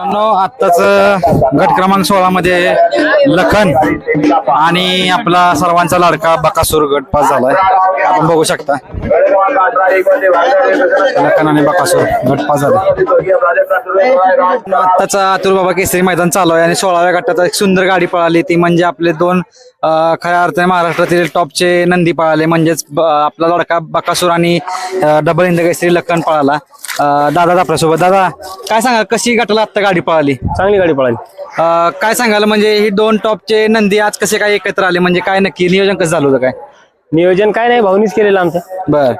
मित्रांनो आत्ताच गट क्रमांक सोळा मध्ये लखन आणि आपला सर्वांचा लाडका बकासूर गट पास झालाय. आपण बघू शकता. लखन आणि बकासूर गट पास झाला. आत्ताचा अतुल बाबा केसरी मैदान चालू आहे आणि सोळाव्या गटात एक सुंदर गाडी पळाली. ती म्हणजे आपले दोन खऱ्या अर्थाने महाराष्ट्रातील टॉपचे नंदी पळाले. म्हणजेच आपला लडका बकासूर आणि डबल केसरी लखन पळाला. दादा आपल्यासोबत. दादा काय सांगा कशी गटाला आत्ता गाडी पळाली? चांगली गाडी पळाली. काय सांगाल? म्हणजे ही दोन टॉपचे नंदी आज कसे काय एकत्र आले? म्हणजे काय नक्की नियोजन कसं झालं होतं काय? नियोजन काय नाही भाऊनीच केलेलं आमचं. बर.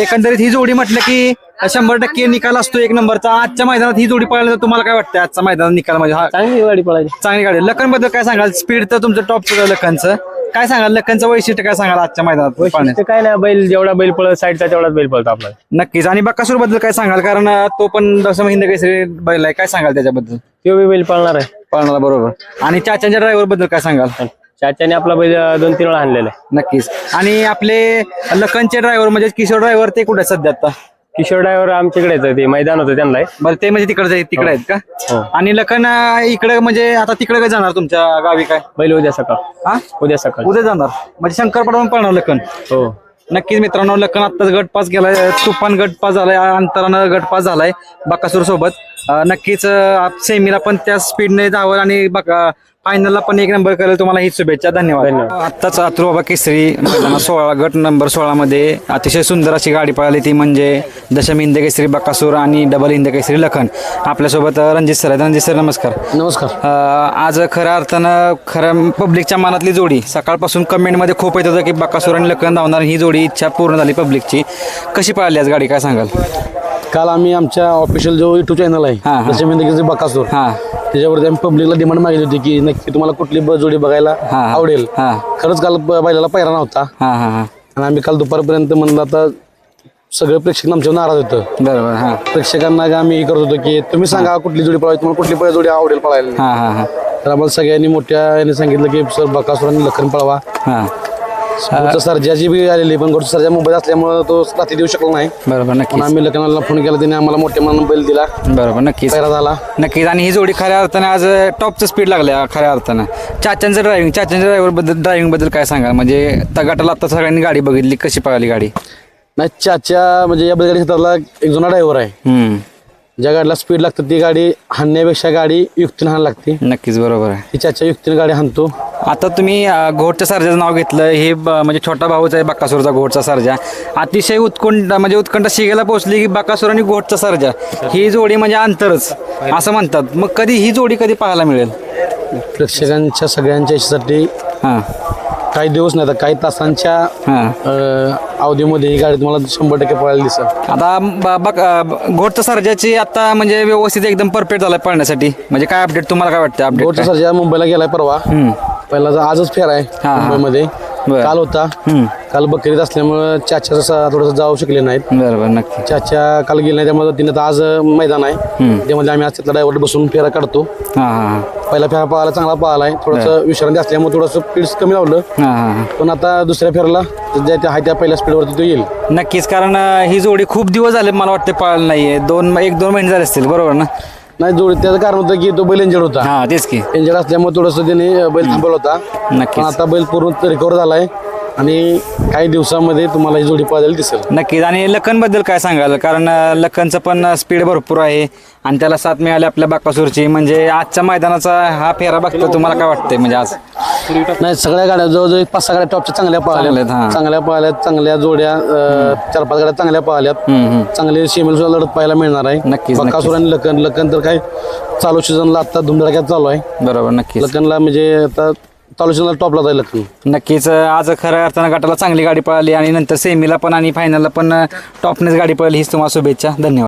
एकंदरीत ही जोडी म्हटलं की शंभर टक्के निकाल असतो एक नंबरचा. आजच्या मैदानात ही जोडी तर तुम्हाला काय वाटतं आजचा मैदानात निकाल म्हणजे हा. चांगली गाडी पळाली. चांगली गाडी. लखनबद्दल काय सांगाल? स्पीड तर तुमचं टॉपचं लखनचं. काय सांगाल? लखनचं वैशिष्ट्य काय सांगाल आजच्या मैदानात? पळण्याचं? काय नाही बैल जेवढा बैल पळत साईडचा तेवढाच बैल पळतो आपला नक्कीच. आणि बकासूरबद्दल काय सांगाल? कारण अं, तो पण दसम हिंद केसरी बैल आहे. काय सांगाल त्याच्याबद्दल? तो बी बैल पळणार आहे. पळणारा बरोबर. आणि चाचांच्या ड्रायव्हरबद्दल काय सांगाल? चाच्याने आपला बैल अं, दोन तीन वेळा आणलेला आहे. नक्कीच. आणि आपले लखनचे ड्रायव्हर म्हणजे किशोर ड्रायव्हर ते कुठे आहेत सध्या आता? किशोर ड्रायव्हर आमच्याकडे येतं ते मैदान होतं त्यांना. बरं ते म्हणजे तिकडे तिकडे आहेत हो. का आणि लखन इकडे म्हणजे आता तिकडे काय जाणार तुमच्या गावी काय? बैल उद्या सकाळ. हा? उद्या सकाळ. उद्या जाणार. म्हणजे शंकरपडा पण पळणार लखन? हो. नक्कीच मित्रांनो लखन आत्ताच गट पास केलाय तुफान गट पास झालाय अंतरानं गट पास झालाय बकासूर सोबत नक्कीच सेमीला पण त्या स्पीडने जावं आणि फायनलला पण एक नंबर करेल तुम्हाला ही शुभेच्छा. धन्यवाद. आत्ताच अतुल बाबा केसरी सोळा गट नंबर सोळा मध्ये अतिशय सुंदर अशी गाडी पळाली ती म्हणजे दशम हिंद केसरी बकासूर आणि डबल हिंद केसरी लखन. आपल्यासोबत रणजित सर आहेत. रणजित सर नमस्कार. नमस्कार. आज खऱ्या अर्थानं खऱ्या पब्लिकच्या मनातली जोडी. सकाळपासून कमेंटमध्ये खूप येत होतं की बकासूर आणि लखन धावणार ही जोडी इच्छा पूर्ण झाली पब्लिकची कशी पळाली आज गाडी? काय सांगाल? काल आम्ही आमच्या ऑफिशियल जो युट्यूब चॅनल हा, आहे हा. दशमिंदकीचे बकासूर हां. त्याच्यावरती आम्ही पब्लिकला डिमांड मागितली होती की नक्की तुम्हाला कुठली ब- जोडी बघायला हा. आवडेल. हा. खरंच काल ब- बैलाला नव्हता. हां हां हां. आणि आम्ही काल दुपारपर्यंत म्हणलं आता सगळे प्रेक्षक आमच्यावर नाराज होतं. बरोबर हां. प्रेक्षकांना आम्ही हे करत होतो की तुम्ही सांगा कुठली जोडी पळायची तुम्हाला कुठली पळ- जोडी आवडेल पळायला. हां हां हां. तर आम्हाला सगळ्यांनी मोठ्या याने सांगितलं की सर बकासूर आणि लखन पळवा. हां. पुढचा सर्जाची बी आलेली पण गोष्ट सर्जा मुंबईत असल्यामुळे तो रात्री देऊ शकला नाही. बरोबर पण नक्कीच आम्ही लखनाला फोन केला त्याने आम्हाला मोठ्या मनानं बैल दिला. बरोबर नक्कीच. पायरा झाला. नक्कीच आणि ही जोडी खऱ्या अर्थाने आज टॉपचं स्पीड लागल्या खऱ्या अर्थानं. चाच्यांचं ड्रायव्हिंग चाच्यांच्या ड्रायव्हरबद्दल ड्रायव्हिंगबद्दल काय सांगा म्हणजे त्या गटाला आता सगळ्यांनी गाडी बघितली कशी पळाली गाडी? नाही चाच्या म्हणजे या बैलगाडी क्षेत्रातला एक जुना ड्रायव्हर आहे. हम्म. ज्या गाडीला स्पीड लागतं ती गाडी हाणण्यापेक्षा गाडी युक्तीने हाण लागते. नक्कीच बरोबर आहे. ती चाच्या युक्तीने गाडी हाणतो. आता तुम्ही घोटच्या सर्जाचं नाव घेतलं हे म्हणजे छोटा भाऊच आहे बकासूरचा घोटचा सर्जा. अतिशय उत्कुंठ म्हणजे उत्कंठ शिगेला पोहोचली की बकासूर आणि घोटचा सर्जा. ही जोडी म्हणजे अंतरच असं म्हणतात. मग कधी ही जोडी कधी पाहायला मिळेल? प्रेक्षकांच्या सगळ्यांच्या यशासाठी हां. काही दिवस नाही तर काही तासांच्या हां. अवधीमध्ये ही गाडी तुम्हाला शंभर टक्के पळायला दिसेल. आता घोटचा सर्जाची आता म्हणजे व्यवस्थित एकदम परफेक्ट झालाय पळण्यासाठी. म्हणजे काय अपडेट तुम्हाला काय वाटतं अपडेट सर्जा मुंबईला गेलाय परवा. पहिला आजच फेर आहे हा. मुंबईमध्ये. बरं. काल होता. काल बकरीत असल्यामुळं चाच्या थोडंसं जाऊ शकले नाहीत. बरोबर नक्की. चाच्या काल गेले नाही त्यामुळे तिने आज मैदान आहे. त्यामध्ये आम्ही आज तिथला ड्रायव्हर बसून फेरा काढतो. हां हां पहिला फेरा पाहायला चांगला पाहिलाय थोडंसं विश्रांती असल्यामुळे थोडंसं स्पीड कमी लावलं. हां हां हां. पण आता दुसऱ्या फेरला ज्या त्या आहे त्या पहिल्या स्पीडवरती तो येईल. नक्कीच कारण अं, ही जोडी खूप दिवस झाले मला वाटते पळायला नाहीये. दोन एक दोन महिने झाले असतील. बरोबर ना? नाही जोडी त्याचं कारण होतं की तो बैल इंजर्ड होता. हां तेच की. इंजर्ड असल्यामुळे थोडंसं त्याने बैल थांबवला होता. पण आता बैल पूर्ण रिकवर झालाय. आणि काही दिवसामध्ये तुम्हाला ही जोडी पाहायला दिसेल. नक्कीच. आणि लखनबद्दल काय सांगाल? कारण अं, लखनचं पण स्पीड भरपूर आहे आणि त्याला साथ मिळाली आपल्या बाकासूरची. म्हणजे आजच्या मैदानाचा हा फेरा बघतो तुम्हाला काय वाटतंय? म्हणजे आज. नाही सगळ्या गाड्या जवळजवळ एक पाच सहा गाड्या टॉपच्या चांगल्या चांगल्या आहेत, हां. पाहिल्यात चांगल्या पाहिल्यात चांगल्या जोड्या अं, चार पाच गाड्या चांगल्या पाहिल्यात हम्म. चांगले सेमिल सुद्धा लढत पाहायला मिळणार आहे. नक्कीच, बकासूर आणि लखन लखन तर काय चालू सीझनला आता धुमधडाक्यात चालू आहे. बरोबर नक्कीच. लखनला म्हणजे आता तालुक्याला टॉपला जायला लागतो. नक्कीच आज खऱ्या अर्थानं गटाला चांगली गाडी पळाली आणि नंतर सेमीला पण आणि फायनलला पण टॉपनेच गाडी पळाली हीच तुम्हाला शुभेच्छा. धन्यवाद.